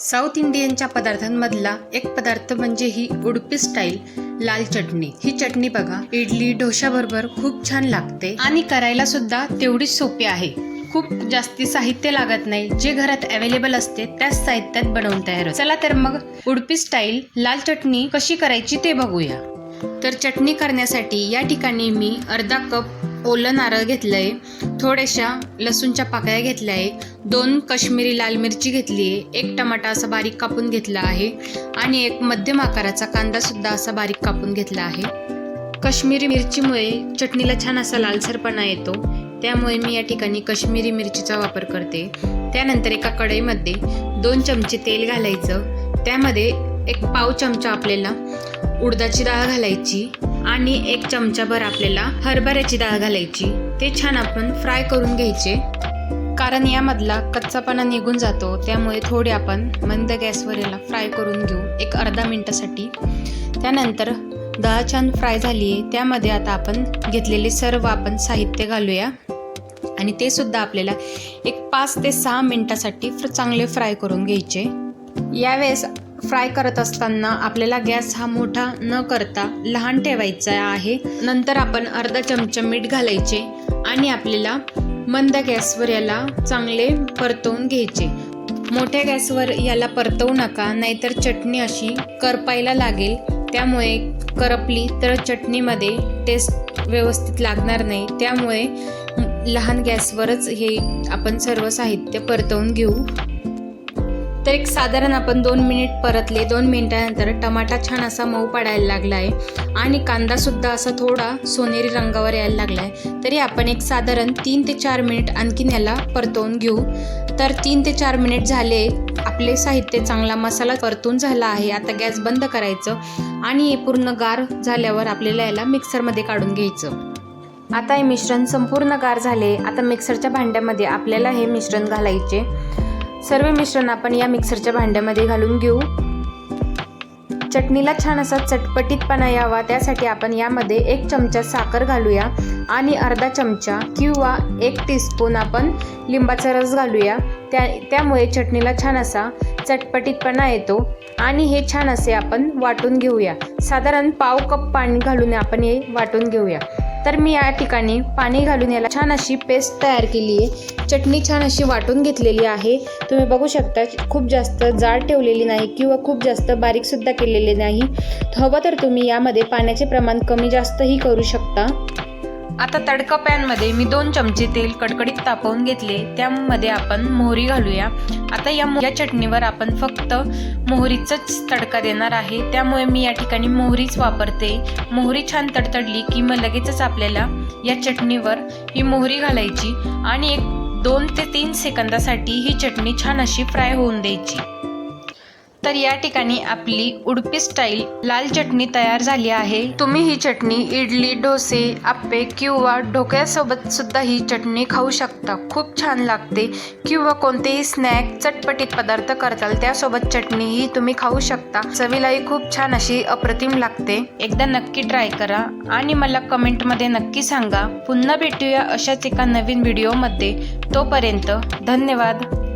South इंडियनच्या पदार्थांमधला एक पदार्थ म्हणजे ही उडपी स्टाईल लाल चटणी. ही चटणी बघा इडली डोशाबरोबर खूप छान लागते आणि करायला सुद्धा तेवढीच सोपी आहे. खूप जास्ती साहित्य लागत नाही. जे घरात अवेलेबल असते त्याच साहित्यात बनवून तयार चला तर मग उडपी स्टाईल लाल चटणी कशी करायची ते बघूया. तर चटणी करण्यासाठी या ठिकाणी मी अर्धा कप ओलं नारळ घेतलंय. थोड्याशा लसूणच्या पाकळ्या घेतल्या आहे. दोन काश्मीरी लाल मिरची घेतली आहे. एक टमाटा असा बारीक कापून घेतला आहे. आणि एक मध्यम आकाराचा कांदा सुद्धा असा बारीक कापून घेतला आहे. काश्मीरी मिरचीमुळे चटणीला छान असा लालसरपणा येतो. त्यामुळे मी या ठिकाणी काश्मीरी मिरचीचा वापर करते. त्यानंतर एका कढईमध्ये दोन चमचे तेल घालायचं. त्यामध्ये एक पाव चमचा आपल्याला उडदाची डाळ घालायची. आणि एक चमचाभर आपल्याला हरभऱ्याची डाळ घालायची. ते छान आपण फ्राय करून घ्यायचे. कारण यामधला कच्चापणा निघून जातो त्यामुळे थोडे आपण मंद गॅसवर याला फ्राय करून घेऊ एक अर्धा मिनटासाठी. त्यानंतर डाळ छान फ्राय झाली आहे त्यामध्ये आता आपण घेतलेले सर्व आपण साहित्य घालूया. आणि ते सुद्धा आपल्याला एक पाच ते सहा मिनटासाठी फ्र- चांगले फ्राय करून घ्यायचे. यावेळेस फ्राय करत असताना आपल्याला गॅस हा मोठा न करता लहान ठेवायचा आहे. नंतर आपण अर्धा चमचा मीठ घालायचे आणि आपल्याला मंद गॅसवर याला चांगले परतवून घ्यायचे. मोठ्या गॅसवर याला परतवू नका नाहीतर चटणी अशी करपायला लागेल. त्यामुळे करपली तर चटणीमध्ये टेस्ट व्यवस्थित लागणार नाही. त्यामुळे लहान गॅसवरच हे आपण सर्व साहित्य परतवून घेऊ. तर एक साधारण आपण दोन मिनिट परतले दोन मिनिटानंतर टमाटा छान असा मऊ पडायला लागला आहे आणि कांदासुद्धा असा थोडा सोनेरी रंगावर यायला लागला आहे तरी आपण एक साधारण तीन ते चार मिनिट आणखीन याला परतवून घेऊ. तर तीन ते चार मिनिट झाले आपले साहित्य चांगला मसाला परतून झाला आहे. आता गॅस बंद करायचं आणि हे पूर्ण गार झाल्यावर आपल्याला याला मिक्सरमध्ये काढून घ्यायचं. आता हे मिश्रण संपूर्ण गार झाले. आता मिक्सरच्या भांड्यामध्ये आपल्याला हे मिश्रण घालायचे. सर्व मिश्रण आपण या मिक्सरच्या भांड्यामध्ये घालून घेऊ. चटणीला छान असा चटपटीतपणा यावा त्यासाठी आपण यामध्ये एक चमचा साखर घालूया आणि अर्धा चमचा किंवा एक टीस्पून आपण लिंबाचा रस घालूया. त्या त्यामुळे चटणीला छान असा चटपटीतपणा येतो आणि हे छान असे आपण वाटून घेऊया. साधारण पाव कप पाणी घालून आपण हे वाटून घेऊया. तर मी या ठिकाणी पाणी घालून याला छान अशी पेस्ट तयार केली आहे. चटणी छान अशी वाटून घेतलेली आहे. तुम्ही बघू शकता खूप जास्त जाड ठेवलेली नाही किंवा खूप जास्त बारीकसुद्धा केलेली नाही. हवं तर तुम्ही यामध्ये पाण्याचे प्रमाण कमी जास्तही करू शकता. आता तडका पॅनमध्ये मी दोन चमचे तेल कडकडीत तापवून घेतले. त्यामध्ये आपण मोहरी घालूया. आता या या चटणीवर आपण फक्त मोहरीचाच तडका देणार आहे. त्यामुळे मी या ठिकाणी मोहरीच वापरते. मोहरी छान तडतडली की मग लगेचच आपल्याला या चटणीवर ही मोहरी घालायची आणि एक दोन ते तीन सेकंदासाठी ही चटणी छान अशी फ्राय होऊन द्यायची. तर या ठिकाणी आपली उडपी स्टाईल लाल चटणी तयार झाली आहे. तुम्ही ही चटणी इडली डोसे आप्पे किंवा ढोक्यासोबत सुद्धा ही चटणी खाऊ शकता. खूप छान लागते. किंवा कोणतेही स्नॅक चटपटीत पदार्थ करताल त्यासोबत चटणी ही तुम्ही खाऊ शकता. चवीलाही खूप छान अशी अप्रतिम लागते. एकदा नक्की ट्राय करा आणि मला कमेंटमध्ये नक्की सांगा. पुन्हा भेटूया अशाच एका नवीन व्हिडिओमध्ये तोपर्यंत धन्यवाद.